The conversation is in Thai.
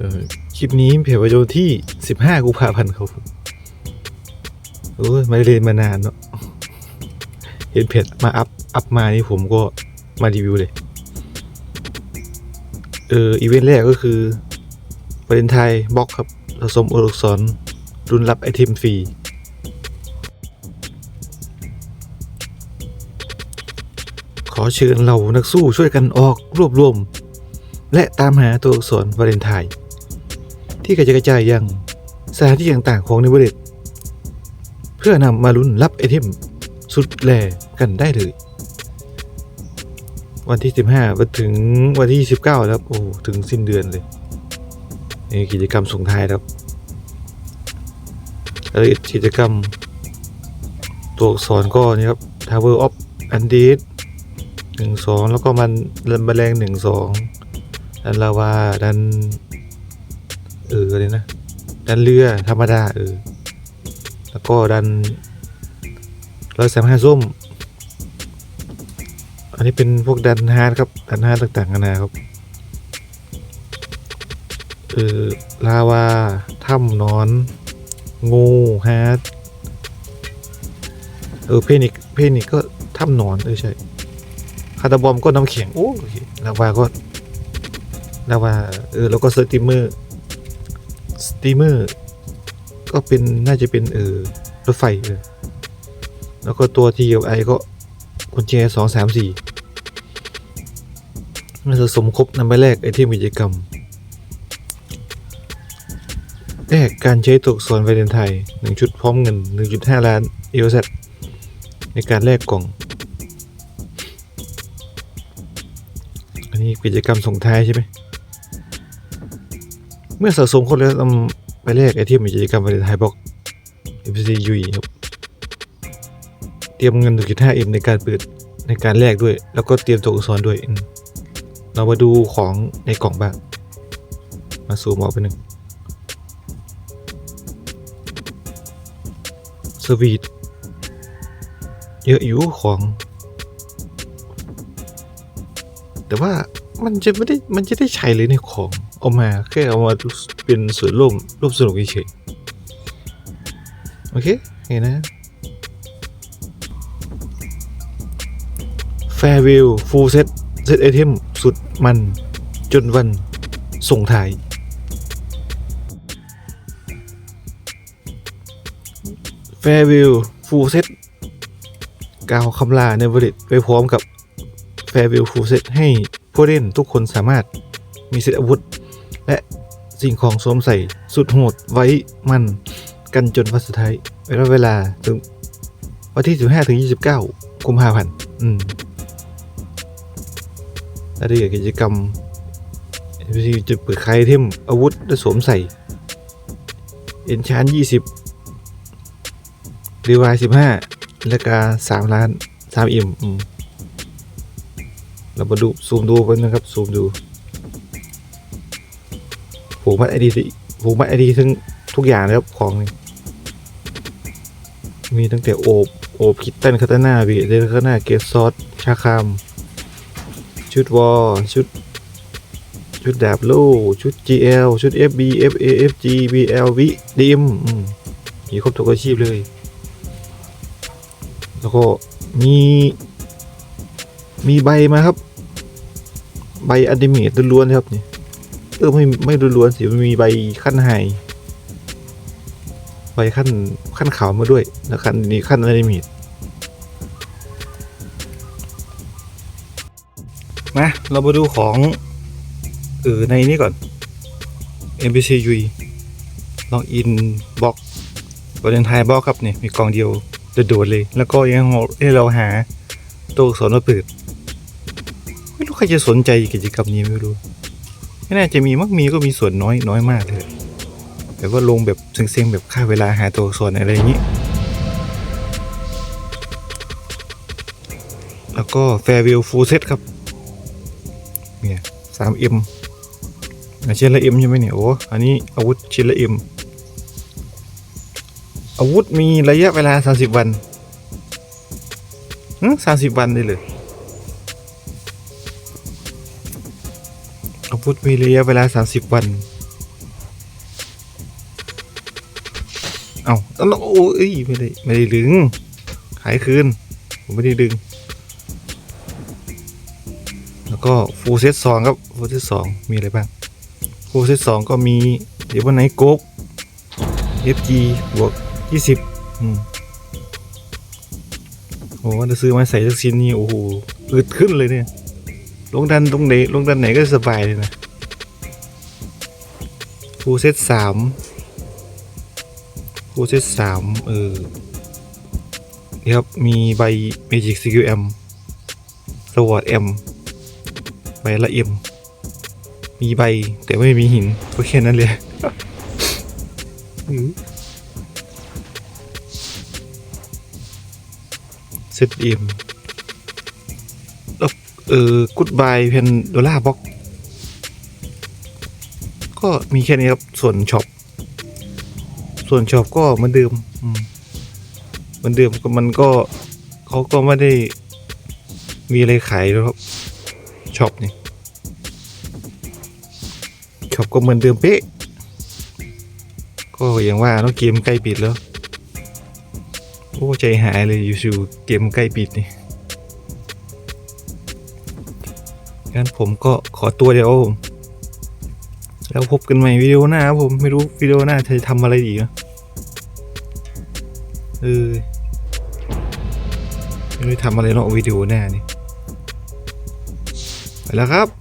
ออคลิปนี้เผยไว้โดนที่ 15 กุมภาพันธ์ครับผมโอ้ยม่ได้เล่นมานานเนาะเห็นเพจมาอัพอัพมานี่ผมก็มารีวิวเลย เอออีเวนต์แรกก็คือวาเลนไทน์บล็อกครับผสมโอรกสอนรุ่นรับไอเทมฟรีขอเชิญเรานักสู้ช่วยกันออกรวบรวม และตามหาตัวอักษรวาเลนไทน์ ที่กระจายกระจายยังสถานที่ต่างๆของในประเทศเพื่อนำมาลุ้นรับไอเทมสุดแลกันได้เลย วันที่ 15ไปถึงวันที่29แล้วครับ โอ้ถึงสิ้นเดือนเลยนี่กิจกรรมส่งท้ายครับรายละเอียดกิจกรรม ตัวอักษรก็นี่ครับ Tower of Undead หนึ่งสองแล้วก็มันแมลงหนึ่งสองดันลาวา ดัน เอออะไรนะดันเรือธรรมดาเออแล้วก็ดันร้อยสามห้าส้ม อันนี้เป็นพวกดันฮาร์ดครับ ดันฮาร์ดต่างๆกันนาครับเออลาวาถ้ำนอน งูฮาร์ดเออเพนิกเพนิกก็ถ้ำนอนเออใช่คาตาบอมก็น้ำแข็งโอ้ลาวาก็ลาวาเออแล้วก็สตีมเมอร์ ตีมเมอร์ก็เป็นน่าจะเป็นเออรถไฟเออแล้วก็ตัวทีกับไอก็กุญแจสองสามสี่น่าจะสมครบนำไปแรกไอเทมกิจกรรมแรกการใช้ตัวอักษรวาเลนไทน์หนึ่งชุดพร้อมเงิน 1.5 ล้านเอลเซในการแลกกล่อง อันนี้กิจกรรมส่งท้ายใช่ไหม เมื่อสะสมคนแล้วนำไปแลกไอเทมกิจกรรมวาเลนไทน์บล็อก FCC UI ครับ เตรียมเงิน 1.5M ในการเปิดในการแลกด้วย แล้วก็เตรียมตัวอักษรด้วย เรามาดูของในกล่องบ้าง มาซูมออกไปหนึ่งสวีทเยอะอยู่ของ แต่ว่ามันจะไม่ได้มันจะได้ใช้เลยในของ เอามาแค่เอามาเป็นส่วนร่วมร่วมสนุกเฉยโอเคเห็นนะ Farewell Full Set Set Item สุดมันจนวันส่งท้าย Farewell Full Set กล่าวคำลาในบริษัทไปพร้อมกับ Farewell Full Set ให้ผู้เล่นทุกคนสามารถมีเซตอาวุธ และสิ่งของสวมใส่สุดโหดไว้มันกันจนวันสุดท้ายเวลาเวลาถึงวันที่ 15ถึง29กุมภาพันธ์อืมรายละเอียดกิจกรรม NPC จะเปิดใคลายไอเทมอาวุธและสวมใส่ เอ็นชาน20รีวาย15ราคา3ล้าน3อิ่มอืมเรามาดูซูมดูกันนะครับซูมดู ผูกมัดไอดีผูกมัดไอดีทั้งทุกอย่างเลยครับของนี่มีตั้งแต่โอบโอบคิตเตันคาตานาบีเดลคานาเกสซอสชาคาม ชุดวอลชุด ชุดดาบโล่ชุด GL ชุด FB FA FG BL วิดิมอืมมีครบทุกอาชีพเลย แล้วก็มี มีใบมาครับ ใบอันดิเมตล้วนๆครับนี่ เออไม่ไม่ล้วนๆสิมันมีใบขั้นไฮใบขั้นขั้นขาวมาด้วยแล้วขั้นนี้ขั้นอันดิเมตมาเรามาดูของเออในนี้ก่อน NPC UI ลองอินบล็อกวาเลนไทน์บล็อกครับเนี่ยมีกล่องเดียวโดดๆเลย แล้วก็ยังให้เราหาตัวอักษรมาเปิด ไม่รู้ใครจะสนใจกิจกรรมนี้ไม่รู้ ไม่น่าจะมีมักมีก็มีส่วนน้อยน้อยมากเลยแบบว่าลงแบบเซ็งๆแบบค่าเวลาหาตัวอักษรอะไรอย่างนี้ แล้วก็ Farewell Full Set ครับ เนี่ย 3M อะชิ้นละ M ใช่ไหมเนี่ยโอ้อันนี้อาวุธชิ้นละ M อาวุธมีระยะเวลา 30 วันอืม30วันเลยเลย พุธมีระยะเวลา 30 วัน เอาตลกโอ้ยไม่ได้ไม่ได้ดึง ขายคืน ผมไม่ได้ดึง แล้วก็ฟูเซตสองครับ ฟูเซตสองมีอะไรบ้าง ฟูเซตสองก็มี เดี๋ยววันไหนโก๊ก FG บวก 20 อืมโอ้จะซื้อมาใส่สักชิ้นนี่โอ้โหอึดขึ้นเลยเนี่ย ลงดันตรงไหนลงดันไหนก็สบายเลยนะฟูเซตสามฟูเซตสามเออนี่ครับ มีใบ Magic CQM สวอต M ใบละเอ็มมีใบแต่ไม่มีหินก็แค่นั้นเลยอื้อเซตเอ็มแล้ว เออกุดบายเพนดอลลาร์บ็อกก็มีแค่นี้ครับ ส่วนช็อป ส่วนช็อปก็เหมือนเดิมเหมือนเดิมมันก็เขาก็ไม่ได้มีอะไรขายแล้วครับช็อปนี่ช็อปก็เหมือนเดิมเป๊ะ ก็อย่างว่าเนาะเกมใกล้ปิดแล้ว โอ้ใจหายเลยอยู่ๆเกมใกล้ปิดนี่ งั้นผมก็ขอตัวเดียวผมแล้วพบกันใหม่วิดีโอหน้าครับผมไม่รู้วิดีโอหน้าจะทำอะไรดีนะเออไม่รู้จะทำอะไรเนาะวิดีโอหน้านี่ไปแล้วครับ